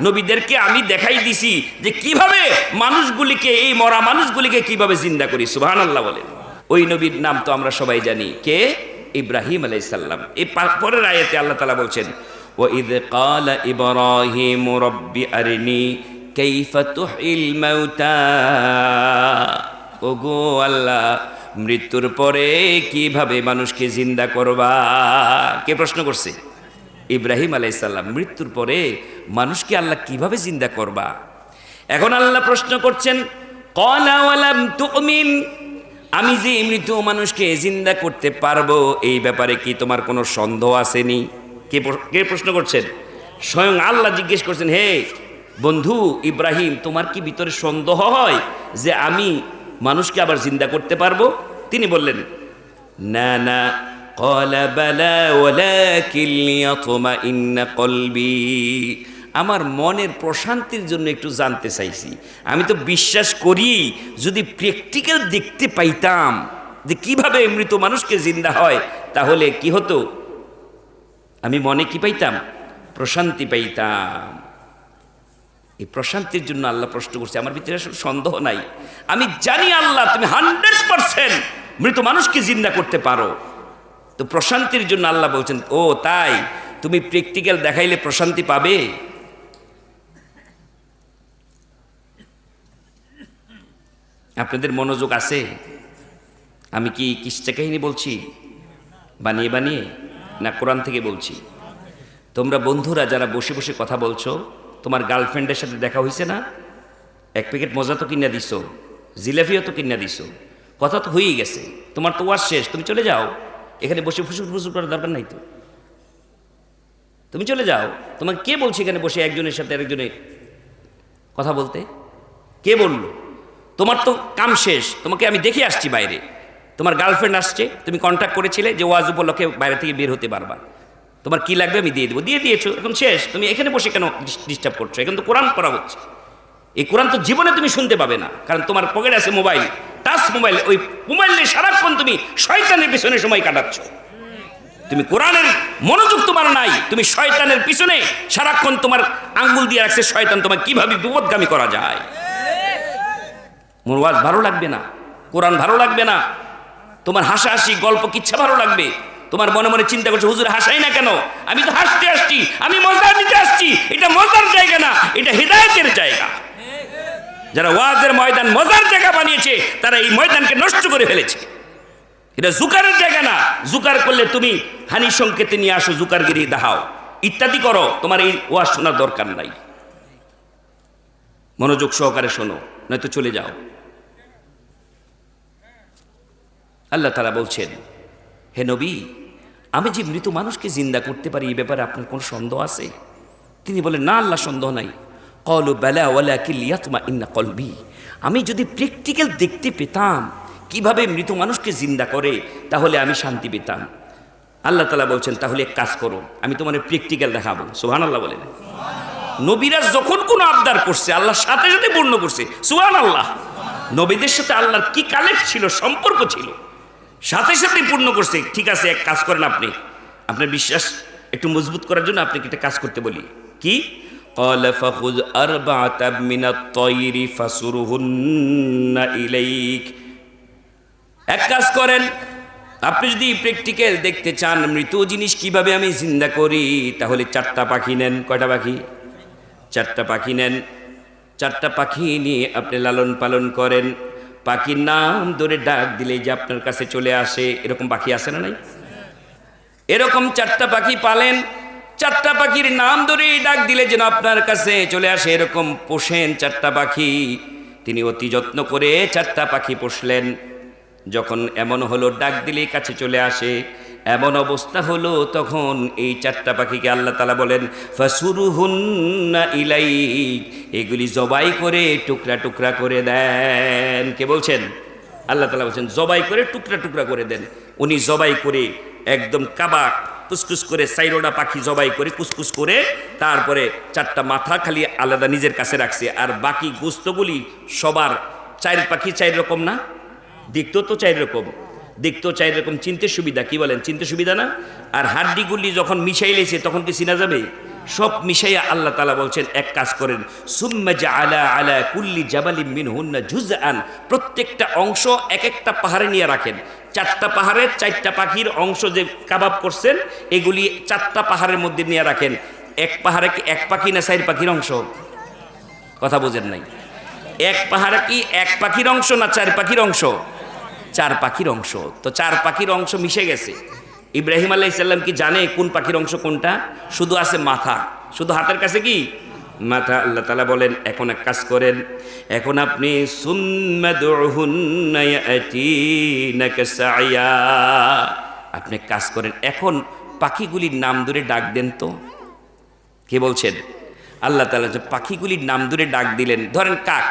নবীদেরকে আমি দেখাই দিছি যে কীভাবে মানুষগুলিকে, এই মরা মানুষগুলিকে কীভাবে জিন্দা করি সুবাহান আল্লাহ বলেন। ওই নবীর নাম তো আমরা সবাই জানি। কে? ইব্রাহিম আলাইসাল্লাম এই পরের আয়াতে আল্লাহ তালা বলছেন আল্লাহ, মৃত্যুর পরে কীভাবে মানুষকে জিন্দা করবা? কে প্রশ্ন করছে? ইব্রাহিম আলাইসাল্লাম মৃত্যুর পরে মানুষকে আল্লাহ কীভাবে জিন্দা করবা? এখন আল্লাহ প্রশ্ন করছেন আমি যে মৃত মানুষকে জিন্দা করতে পারব, এই ব্যাপারে কি তোমার কোনো সন্দেহ আসেনি? কে কে প্রশ্ন করছেন? স্বয়ং আল্লাহ জিজ্ঞেস করছেন, হে বন্ধু ইব্রাহিম, তোমার কি ভিতরে সন্দেহ হয় যে আমি মানুষকে আবার জিন্দা করতে পারব? তিনি বললেন, না না قال بلى ولكن ليطمئن قلبي আমার মনের প্রশান্তির জন্য একটু জানতে চাইছি আমি তো বিশ্বাস করি যদি প্র্যাকটিক্যাল দেখতে পাইতাম যে কিভাবে মৃত মানুষকে জিন্দা হয় তাহলে কি হতো আমি মনে কি পাইতাম প্রশান্তি পাইতাম এই প্রশান্তির জন্য আল্লাহ প্রশ্ন করছে আমার ভিতরে আসলে সন্দেহ নাই আমি জানি আল্লাহ তুমি হান্ড্রেড পারসেন্ট মৃত মানুষকে জিন্দা করতে পারো তো প্রশান্তির জন্য আল্লাহ বলছেন, ও, তাই? তুমি প্র্যাকটিক্যাল দেখাইলে প্রশান্তি পাবে? আপনাদের মনোযোগ আছে? আমি কি কিস্তা কাহিনী বলছি? বানিয়ে বানিয়ে? না কোরআন থেকে বলছি? তোমরা বন্ধুরা যারা বসে বসে কথা বলছো, তোমার গার্লফ্রেন্ডের সাথে দেখা হয়েছে না? এক প্যাকেট মজা তো কিনা দিছো, জিলাপিও তো কিনা দিছো। কথা তো হয়েই গেছে। তোমার তো ওয়ার শেষ, তুমি চলে যাও। এখানে বসে ফুসুর ফুসুর করার দরকার নাই তো। তুমি চলে যাও। তোমাকে কে বলছে এখানে বসে একজনের সাথে আরেকজনে কথা বলতে? কে বলল? তোমার তো কাম শেষ। তোমাকে আমি দেখে আসছি বাইরে। তোমার গার্লফ্রেন্ড আসছে। তুমি কন্ট্যাক্ট করেছিলে যে ওয়াজ উপলক্ষে বাইরে থেকে বের হতে পারবা। তোমার কি লাগবে আমি দিয়ে দেবো। দিয়ে দিয়েছ। এখন শেষ। তুমি এখানে বসে কেন ডিস্টার্ব করছ? এখন তো কোরআন করা হচ্ছে। এই কোরআন তো জীবনে তুমি শুনতে পাবে না, কারণ তোমার পকেটে আছে মোবাইল। টাচ মোবাইল, ওই মোবাইল নিয়ে সারাক্ষণ তুমি শয়তানের পিছনে সময় কাটাচ্ছ। তুমি কোরআনের মনোযোগ তোমার নাই, তুমি শয়তানের পিছনে সারাক্ষণ তোমার আঙ্গুল দিয়ে রাখছে, শয়তান তোমার কীভাবে বিপদগামী করা যায়? মোর ওয়াজ ভালো লাগবে না, কোরআন ভালো লাগবে না, তোমার হাসাহাসি, গল্প কিচ্ছা ভালো লাগবে, তোমার মনে মনে চিন্তা করছ, হুজুর, হাসাই না কেন? আমি তো হাসতে আসছি, আমি মজা নিতে আসছি, এটা মজার জায়গা না, এটা হৃদায়তের জায়গা। যারা ওয়াজের ময়দান মজার জায়গা বানিয়েছে, তারা এই ময়দানকে নষ্ট করে ফেলেছে। এটা জুকারের জায়গা না। জুকার করলে তুমি হানি সংকেতে নিয়ে আসো জুকারগিরি দেখাও ইত্যাদি করো, তোমার এই ওয়াজ শোনার দরকার নাই। মনোযোগ সহকারে শোনো, নয়তো চলে যাও। আল্লাহ তারা বলছেন, হে নবী, আমি যে মৃত মানুষকে জিন্দা করতে পারি এই ব্যাপারে আপনার কোনো সন্দেহ আছে? তিনি বলেন, না, আল্লাহ, সন্দেহ নাই। কল বেলা ওয়ালা কিলিয়াতমা ইন্না কলবি আমি যদি প্র্যাকটিক্যাল দেখতে পেতাম, কীভাবে মৃত মানুষকে জিন্দা করে, তাহলে আমি শান্তি পেতাম। আল্লাহ তালা বলছেন, তাহলে এক কাজ করো, আমি তোমার প্র্যাকটিক্যাল দেখাবো। সুহান আল্লাহ বলেন। নবীরা যখন কোনো আবদার করছে আল্লাহ সাথে সাথে পূর্ণ করছে সুহান আল্লাহ নবীদের সাথে আল্লাহর কি কালেক্ট ছিল, সম্পর্ক ছিল? সাথে সাথে পূর্ণ করছে, ঠিক আছে, এক কাজ করেন আপনি। আপনার বিশ্বাস একটু মজবুত করার জন্য আপনাকে একটা কাজ করতে বলি। কি? قال فخذ أربعة من الطير فصرهن إليك এক কাজ করেন আপনি যদি প্র্যাকটিক্যাল দেখতে চান মৃত জিনিস কিভাবে আমি জিন্দা করি তাহলে চারটা পাখি নেন কয়টা পাখি চারটা পাখি নেন চারটা পাখি নিয়ে আপনি লালন পালন করেন পাখির নাম ধরে ডাক দিলে যে আপনার কাছে চলে আসে এরকম পাখি আছে না নাই এরকম চারটা পাখি পালেন চারটা পাখির নাম ধরে ডাক দিলে যেন আপনার কাছে চলে আসে এরকম পোষেন চারটা পাখি। তিনি অতি যত্ন করে চারটা পাখি পোষলেন। যখন এমন হলো, ডাক দিলেই কাছে চলে আসে। এমন অবস্থা হলো, তখন এই চারটা পাখিকে আল্লাহ তালা বলেন, ফাসুরুহুন্না ইলাই এগুলি জবাই করে টুকরা টুকরা করে দেন। কে বলছেন? আল্লাহ তালা বলছেন, জবাই করে টুকরা টুকরা করে দেন। উনি জবাই করে একদম কাবাক কুসকুস করে সাইরোডা পাখি জবাই করে কুসকুস করে, তারপরে চারটা মাথা খালি আলাদা নিজের কাছে রাখছে। আর বাকি গুস্তগুলি সবার চার পাখি চার রকম না? দেখতেও তো চার রকম। দেখতো চার রকম। চিনতে সুবিধা, কি বলেন? চিনতে সুবিধা না? আর হাড্ডিগুলি যখন মিশাই লেছে তখন কি চিনা যাবে? সব মিশাইয়া আল্লাহ তালা বলছেন, এক কাজ করেন আলা আলা কুল্লি জাবালিম মিন হুন্না জুজআন প্রত্যেকটা অংশ এক একটা পাহাড়ে নিয়ে রাখেন। চারটা পাহাড়ের চারটা পাখির অংশ যে কাবাব করছেন, এগুলি চারটা পাহাড়ের মধ্যে নিয়ে রাখেন। এক পাহাড়ে কি এক পাখি না চার পাখির অংশ? কথা বোঝেন নাই। এক পাহাড়ে কি এক পাখির অংশ না চার পাখির অংশ? চার পাখির অংশ। তো চার পাখির অংশ মিশে গেছে। ইব্রাহিম আলাইসাল্লাম কি জানে কোন পাখির অংশ কোনটা? শুধু আছে মাথা। শুধু হাতের কাছে কি? মাথা আল্লাহ তালা বলেন, এখন এক কাজ করেন, এখন আপনি। আপনি কাজ করেন, এখন পাখিগুলির নাম ধরে ডাক দেন তো। কে বলছেন? আল্লাহ তালা যে পাখিগুলির নাম ধরে ডাক দিলেন, ধরেন কাক।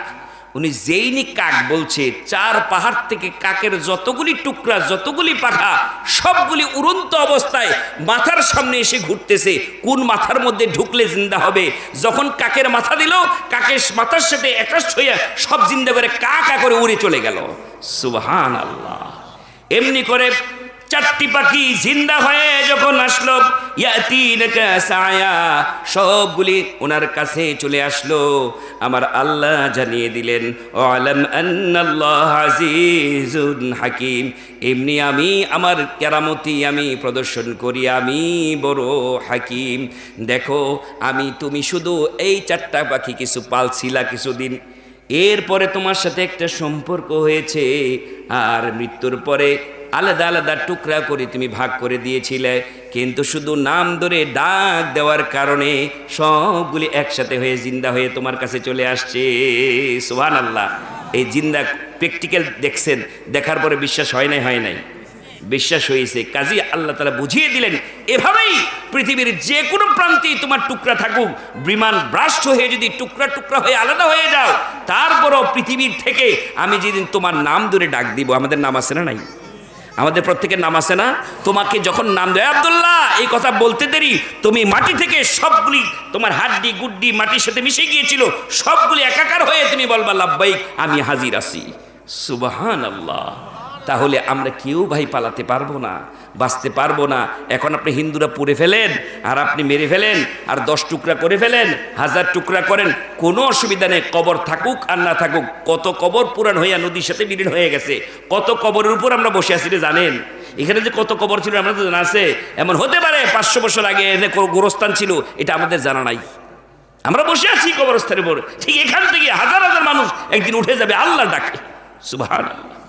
উনি যেইনি কাক বলছে, চার পাহাড় থেকে কাকের যতগুলি টুকরা, যতগুলি পাখা, সবগুলি উড়ন্ত অবস্থায় মাথার সামনে এসে ঘুরতেছে। কোন মাথার মধ্যে ঢুকলে জিন্দা হবে? যখন কাকের মাথা দিল, কাকের মাথার সাথে অ্যাটাচ হইয়া সব জিন্দা করে কা কা করে উড়ে চলে গেল। সুবহান আল্লাহ এমনি করে চারটি পাখি জিন্দা হয়ে যখন আসলো সবগুলি ওনার কাছে চলে আসলো। আমার আল্লাহ জানিয়ে দিলেন হাকিম, এমনি আমি আমার কেরামতি আমি প্রদর্শন করি, আমি বড় হাকিম। দেখো, আমি তুমি শুধু এই চারটা পাখি কিছু পালছিলা কিছুদিন। এরপরে তোমার সাথে একটা সম্পর্ক হয়েছে, আর মৃত্যুর পরে আলাদা আলাদা টুকরা করে তুমি ভাগ করে দিয়েছিলে। কিন্তু শুধু নাম ধরে ডাক দেওয়ার কারণে সবগুলি একসাথে হয়ে জিন্দা হয়ে তোমার কাছে চলে আসছে। সুহান আল্লাহ এই জিন্দা প্র্যাকটিক্যাল দেখছেন, দেখার পরে বিশ্বাস হয় নাই হয় নাই। বিশ্বাস হয়েছে। কাজী আল্লাহ তালা বুঝিয়ে দিলেন, এভাবেই পৃথিবীর যে কোনো প্রান্তেই তোমার টুকরা থাকুক। বিমান ব্রাষ্ট হয়ে যদি টুকরা টুকরা হয়ে আলাদা হয়ে যাও, তারপরও পৃথিবীর থেকে আমি যেদিন তোমার নাম ধরে ডাক দিব, আমাদের নাম আছে না নাই? আমাদের প্রত্যেকের নাম আছে না? তোমাকে যখন নাম দেয়, আবদুল্লাহ, এই কথা বলতে দেরি। তুমি মাটি থেকে সবগুলি, তোমার হাড্ডি, গুড্ডি মাটির সাথে মিশে গিয়েছিল, সবগুলি একাকার হয়ে তুমি বলবা লাভবাইক আমি হাজির আছি। সুবাহান আল্লাহ তাহলে আমরা কেউ ভাই পালাতে পারব না, বাঁচতে পারব না। এখন আপনি হিন্দুরা পুড়ে ফেলেন, আর আপনি মেরে ফেলেন, আর দশ টুকরা করে ফেলেন, হাজার টুকরা করেন, কোনো অসুবিধা নেই, কবর থাকুক আর না থাকুক, কত কবর পুরান হইয়া নদীর সাথে বিলীন হয়ে গেছে, কত কবরের উপর আমরা বসে আছি জানেন? এখানে যে কত কবর ছিল আমরা তো জানা আছে, এমন হতে পারে পাঁচশো বছর আগে গোরস্থান ছিল, এটা আমাদের জানা নাই। আমরা বসে আছি কবরস্থানের উপর, ঠিক এখান থেকে হাজার হাজার মানুষ একদিন উঠে যাবে আল্লাহ ডাকে। সুবহান আল্লাহ